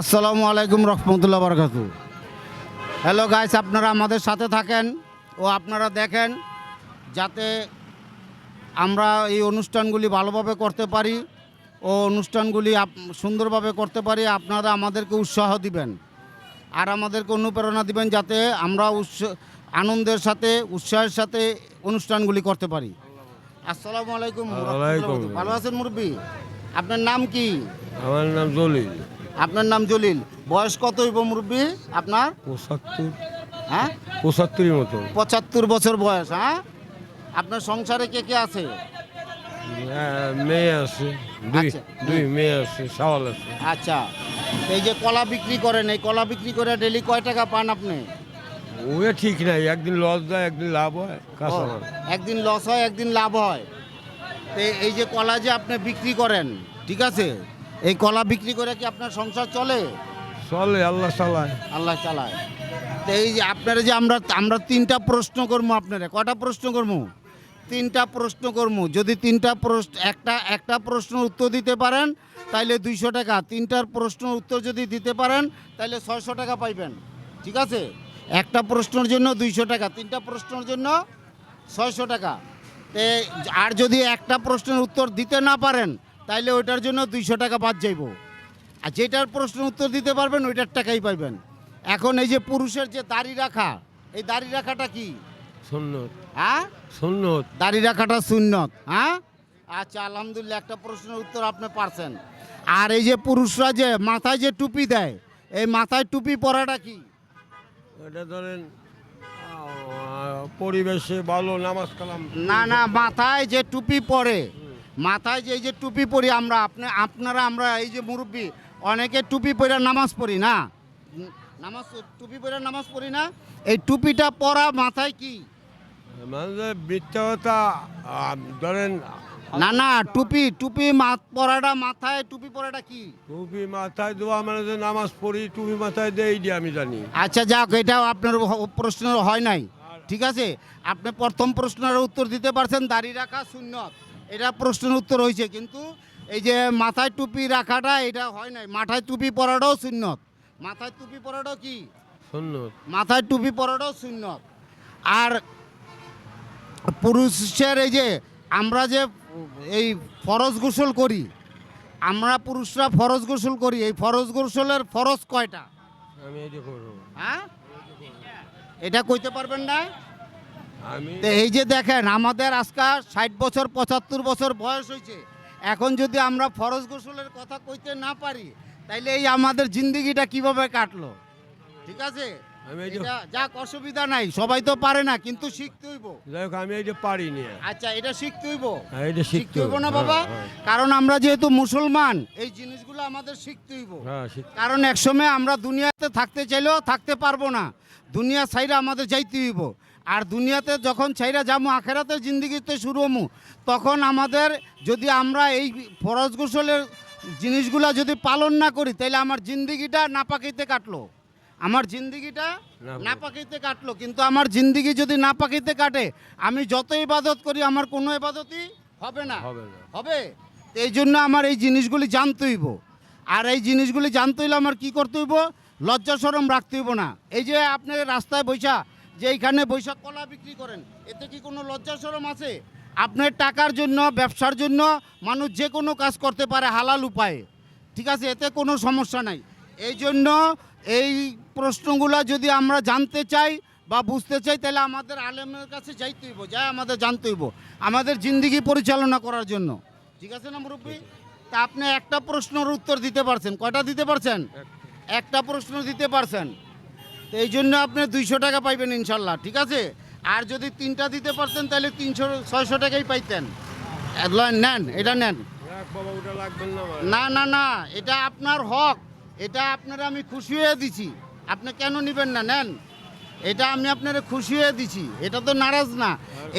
আসসালামু আলাইকুম রহমতুল্লাহ বরকাতু। Hello guys আপনারা আমাদের সাথে থাকেন ও আপনারা দেখেন যাতে আমরা এই অনুষ্ঠানগুলি ভালোভাবে করতে পারি ও অনুষ্ঠানগুলি সুন্দরভাবে করতে পারি আপনারা আমাদেরকে উৎসাহ দিবেন। আর আমাদেরকে অনুপ্রেরণা দিবেন যাতে আমরা উৎস আনন্দের সাথে উৎসাহের সাথে অনুষ্ঠানগুলি করতে পারি। আসসালামু আলাইকুম। ভালো আছেন মুরব্বী? আপনার নাম কি? আমার নাম জলিল। আপনার নাম জলিল। বয়স কত হইব মুরব্বী আপনার? পঁচাত্তর। হ্যাঁ? পঁচাত্তরের মতো। পঁচাত্তর বছর বয়স হ্যাঁ? আপনার সংসারে কে কে আছে? হ্যাঁ, মেয়ে আছে। দুই আচ্ছা। দুই মেয়ে আছে সাওয়াল আছে। আচ্ছা। এই যে কলা বিক্রি করেন এই কলা বিক্রি করে ডেলি কয় টাকা পান আপনি? ওয়ে ঠিক নাই একদিন লস দেয় একদিন লাভ হয় একদিন লস হয় একদিন লাভ হয়। এই যে কলা যে আপনি বিক্রি করেন ঠিক আছে? এই কলা বিক্রি করে কি আপনার সংসার চলে? চলে আল্লাহ চালায়। আল্লাহ চালায়। তো এই যে আপনারা যে আমরা আমরা তিনটা প্রশ্ন করব আপনারা। কটা প্রশ্ন করব? তিনটা প্রশ্ন করব। যদি তিনটা প্রশ্ন একটা একটা প্রশ্নের উত্তর দিতে পারেন তাইলে দুইশো টাকা। তিনটার প্রশ্নের উত্তর যদি দিতে পারেন তাহলে ছয়শো টাকা পাইবেন। ঠিক আছে? একটা প্রশ্নের জন্য দুইশো টাকা তিনটা প্রশ্নের জন্য ছয়শো টাকা। তে আর যদি একটা প্রশ্নের উত্তর দিতে না পারেন তাইলে ওইটার জন্য দুইশো টাকা বাদ যাইব। আর যেটার প্রশ্ন উত্তর দিতে পারবেন ওইটার টাকাই পাইবেন। এখন এই যে পুরুষের যে দাড়ি রাখা এই দাড়ি রাখাটা কি? সুন্নত। হ্যাঁ? সুন্নত। দাড়ি রাখাটা সুন্নত হ্যাঁ? আচ্ছা আলহামদুলিল্লাহ একটা প্রশ্নের উত্তর আপনি পারছেন। আর এই যে পুরুষরা যে মাথায় যে টুপি দেয় এই মাথায় টুপি পরাটা কি? এটা ধরেন পরিবেশে ভালো নামাজ কালাম। না না মাথায় যে টুপি পরে মাথায় যে এই যে টুপি পরি আমরা আপনি আপনারা আমরা এই যে মুরব্বী অনেকে টুপি পরে নামাজ পড়ি না? নামাজ টুপি পরে নামাজ পড়ি না? এই টুপিটা পরা মাথায় কি? মিথ্যা ধরেন না না টুপি টুপি পরাটা মাথায় টুপি পরাটা কি? টুপি মাথায় দেওয়া মানে যে নামাজ পড়ি টুপি মাথায় দেয় এই দিয়ে আমি জানি। আচ্ছা যাক এটাও আপনার প্রশ্ন হয় নাই। ঠিক আছে? আপনি প্রথম প্রশ্নের উত্তর দিতে পারছেন দাড়ি রাখা শূন্যত এটা প্রশ্নের উত্তর হয়েছে কিন্তু এই যে মাথায় টুপি রাখাটা এটা হয় নাই। মাথায় টুপি পরাটাও শূন্যত মাথায় টুপি পরাটাও কি? সুন্নত। মাথায় টুপি পরাটাও শূন্যত আর পুরুষের এই যে আমরা যে এই ফরজ গোসল করি আমরা পুরুষরা ফরজ গোসল করি এই ফরজ গোসলের ফরজ কয়টা? আমি এটা করব। হ্যাঁ? এটা কইতে পারবেন না? তো এই যে দেখেন আমাদের আজকাল ষাট বছর পঁচাত্তর বছর বয়স হয়েছে। এখন যদি আমরা ফরজ গোসলের কথা কইতে না পারি তাইলে এই আমাদের জিন্দগিটা কীভাবে কাটলো? ঠিক আছে? এটা যাক অসুবিধা নাই সবাই তো পারে না কিন্তু শিখতে হইব। যাই আমি এইটা পারিনি আচ্ছা এটা শিখতে হইব? হ্যাঁ, এটা শিখতে হইব না বাবা? হ্যাঁ, কারণ আমরা যেহেতু মুসলমান এই জিনিসগুলো আমাদের শিখতে হইব। হ্যাঁ কারণ একসময় আমরা দুনিয়াতে থাকতে চাইলেও থাকতে পারব না। দুনিয়া ছাইরা আমাদের যাইতে হইব। আর দুনিয়াতে যখন ছাইরা যাব আখেরাতের জিন্দিগিতে শুরু হমু তখন আমাদের যদি আমরা এই ফরজ গোসলের জিনিসগুলা যদি পালন না করি তাহলে আমার জিন্দিগিটা না পাকিতে কাটলো। আমার জিন্দিগিটা না না পাকিতে কাটলো। কিন্তু আমার জিন্দিগি যদি না পাকিতে কাটে আমি যত ইবাদত করি আমার কোনো ইবাদতই হবে না। হবে না। হবে? এই জন্য আমার এই জিনিসগুলি জানতে হইব। আর এই জিনিসগুলি জানতে হইলে আমার কি করতে হইব? লজ্জা সরম রাখতে হইব না। এই যে আপনি রাস্তায় বৈশা যে এইখানে বৈশাখ কলা বিক্রি করেন এতে কি কোনো লজ্জা সরম আছে? আপনার টাকার জন্য ব্যবসার জন্য মানুষ যে কোনো কাজ করতে পারে হালাল উপায়ে। ঠিক আছে এতে কোনো সমস্যা নাই। এই জন্য এই প্রশ্নগুলো যদি আমরা জানতে চাই বা বুঝতে চাই তাহলে আমাদের আলেমের কাছে যাইতে হইব যাই আমাদের জানতে হইব আমাদের জিন্দিগি পরিচালনা করার জন্য। ঠিক আছে না মুরব্বী? তা আপনি একটা প্রশ্নের উত্তর দিতে পারছেন। কয়টা দিতে পারছেন? একটা প্রশ্ন দিতে পারছেন। তো এই জন্য আপনি দুইশো টাকা পাইবেন ইনশাল্লাহ ঠিক আছে? আর যদি তিনটা দিতে পারতেন তাহলে তিনশো ছয়শো টাকাই পাইতেন। নেন এটা নেন। না না না এটা আপনার হক। এটা আপনারা আমি খুশি হয়ে দিছি। আপনি কেন নেবেন না? নেন। এটা আমি আপনারা খুশি হয়ে দিছি। এটা তো নারাজ না।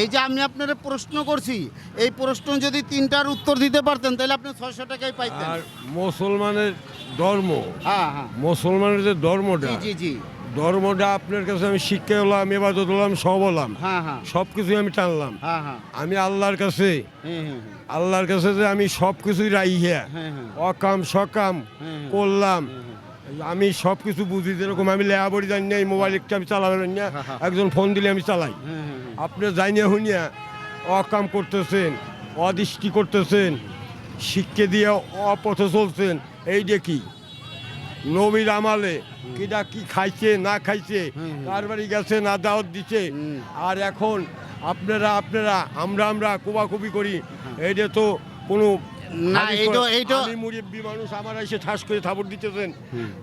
এই যে আমি আপনারা প্রশ্ন করছি এই প্রশ্ন যদি তিনটার উত্তর দিতে পারতেন তাহলে আপনি ছয়শো টাকাই পাইতেন। আর মুসলমানের ধর্ম হ্যাঁ হ্যাঁ। মুসলমানের যে ধর্মটা জি জি। ধর্মটা আপনার কাছে আমি শিক্ষা হলাম এবাদত হলাম সব হলাম। হ্যাঁ হ্যাঁ। সব কিছু আমি টানলাম। হ্যাঁ আমি আল্লাহর কাছে আল্লাহর কাছে যে আমি সব কিছুই হ্যাঁ হ্যাঁ অকাম সকাম। করলাম। আমি সব কিছু বুঝি যেরকম আমি লেহাবড়ি জানি না এই মোবাইল একটা আমি চালাবেন না একজন ফোন দিলে আমি চালাই। আপনি জানিয়া হুনিয়া অকাম করতেছেন অদৃষ্টি করতেছেন শিক্ষে দিয়ে অপথে চলছেন এই কি? নবীর আমালে কিটা কি খাইছে না খাইছে। কার বাড়ি গেছে না দাওয়াত দিচ্ছে হুম। আর এখন আপনারা আপনারা আমরা আমরা কোবাকুবি করি। এইটা তো কোনো না, হাদিস এইটো- আমি মুরব্বী মানুষ আমার এসে ঠাস করে থাপড় দিতেছেন।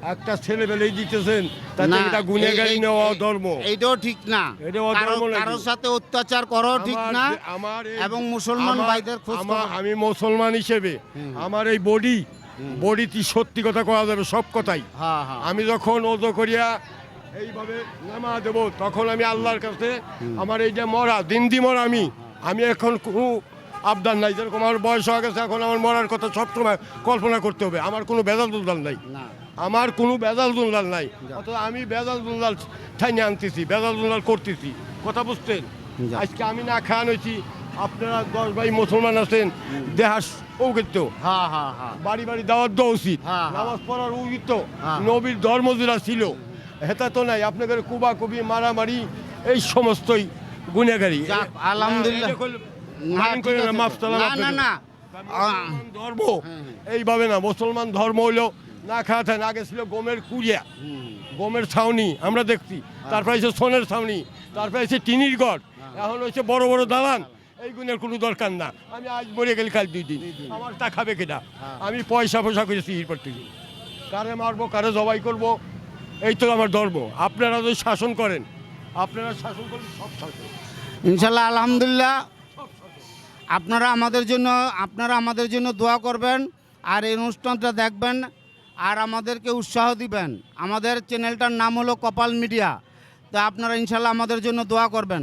একটা ছেলে দিতেছেন। তাতে এটা গুনেগারি নেওয়া এই- ধর্ম। এইটাও ঠিক না। কারো- কারোর সাথে অত্যাচার করো ঠিক না আমার এবং মুসলমান আমার- ভাইদের খোঁজ আমি মুসলমান হিসেবে আমার এই বডি বডিতে সত্যি কথা কওয়া যাবে সব কথাই। হ্যাঁ হ্যাঁ। আমি যখন ওজো করিয়া এইভাবে নামা দেব তখন আমি আল্লাহর কাছে আমার এই যে মরা দিন দি মরা আমি আমি এখন কোনো আবদার নাই। যেরকম আমার বয়স হয়ে গেছে এখন আমার মরার কথা সবসময় কল্পনা করতে হবে। আমার কোনো বেজাল দুলদাল নাই। আমার কোনো বেজাল দুলাল নাই। অত আমি বেজাল দুলাল ঠাইনে আনতেছি বেজাল দুলাল করতেছি। কথা বুঝতেন আজকে আমি না খাওয়ান হয়েছি আপনারা দশ ভাই মুসলমান আছেন দেহাস ঔকিত্য হ্যাঁ হ্যাঁ হ্যাঁ বাড়ি বাড়ি দাওয়াত দেওয়া উচিত হ্যাঁ, হ্যাঁ। নামাজ পড়ার হ্যাঁ। নবীর ধর্ম যেটা ছিল হেতা তো নাই আপনাদের কুবা কুবি মারামারি এই সমস্তই গুনেগারি যাক, আলহামদুলিল্লাহ। না, মাইন্ড ঠিক করে না, আছে মাফ তো। চালান না, আপনাদের। না, না। মুসলমান ধর্ম এইভাবে না মুসলমান ধর্ম হইল না খাওয়া থাকে আগে ছিল গমের কুড়িয়া গমের ছাউনি আমরা দেখছি তারপরে এসে সোনের ছাউনি তারপরে এসে টিনির ঘর এখন হচ্ছে বড় বড় দালান এই গুণের কোনো দরকার না। আমি আজ মরে গেলে কাল দুই দিন। আমার তা খাবে কেটা আমি পয়সা পয়সা করেছি এরপর থেকে কারে মারবো কারে জবাই করব? এই তো আমার ধর্ম। আপনারা যদি শাসন করেন আপনারা শাসন করেন সব শাসন ইনশাল্লাহ আলহামদুলিল্লাহ। আপনারা আমাদের জন্য আপনারা আমাদের জন্য দোয়া করবেন আর এই অনুষ্ঠানটা দেখবেন আর আমাদেরকে উৎসাহ দিবেন। আমাদের চ্যানেলটার নাম হলো কপাল মিডিয়া। তা আপনারা ইনশাল্লাহ আমাদের জন্য দোয়া করবেন।